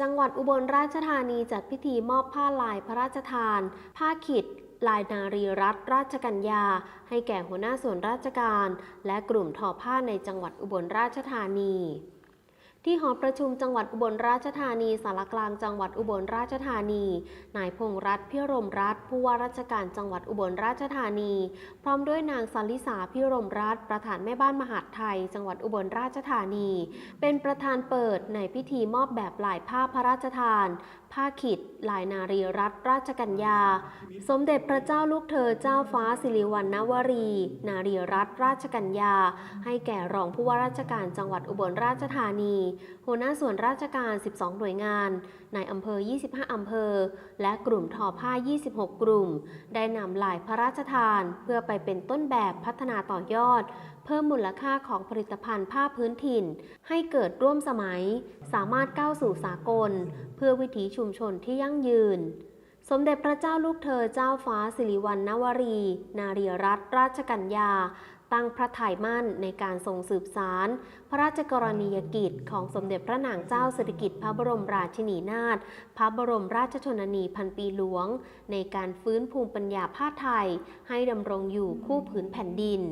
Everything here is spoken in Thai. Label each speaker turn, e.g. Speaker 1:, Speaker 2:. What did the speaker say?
Speaker 1: จังหวัดอุบลราชธานีจัดพิธีมอบผ้าลายพระราชทาน ผ้าขิด ลายนารีรัตราชกัญญา ให้แก่หัวหน้าส่วนราชการ และกลุ่มทอผ้าในจังหวัดอุบลราชธานี ที่หอประชุมจังหวัดอุบลราชธานีสารกลางจังหวัดอุบลราชธานี นายพงษ์รัตน์พิรมรัตน์ผู้ว่าราชการจังหวัดอุบลราชธานี พร้อมด้วยนางสาลิสาพิรมรัตน์ประธานแม่บ้านมหาดไทย จังหวัดอุบลราชธานี เป็นประธานเปิดในพิธีมอบแบบลายผ้าพระราชทาน ผ้าขิดลายนารีรัตนราชกัญญา สมเด็จพระเจ้าลูกเธอเจ้าฟ้าสิริวัณณวรี นารีรัตนราชกัญญา ให้แก่รองผู้ว่าราชการจังหวัดอุบลราชธานีหัวหน้าส่วนราชการ 12 หน่วยงานในอำเภอ 25 อำเภอ และกลุ่มทอผ้า 26 กลุ่ม ได้นำลายพระราชทาน เพื่อไปเป็นต้นแบบพัฒนาต่อยอด เพิ่มมูลค่าของผลิตภัณฑ์ผ้าพื้นถิ่น ให้เกิดร่วมสมัย สามารถก้าวสู่สากล เพื่อวิถีชุมชนที่ยั่งยืน สมเด็จพระเจ้าลูกเธอเจ้าฟ้าสิริวัณณวรี นารีรัตนราชกัญญา ตั้งพระทัยมั่นในการทรงสืบสาร พระราชกรณียกิจของสมเด็จพระนางเจ้าสิริกิติ์พระบรมราชินีนาถพระบรมราชชนนีพันปีหลวง ในการฟื้นภูมิปัญญาผ้าไทย ให้ดำรงอยู่คู่ผืนแผ่นดิน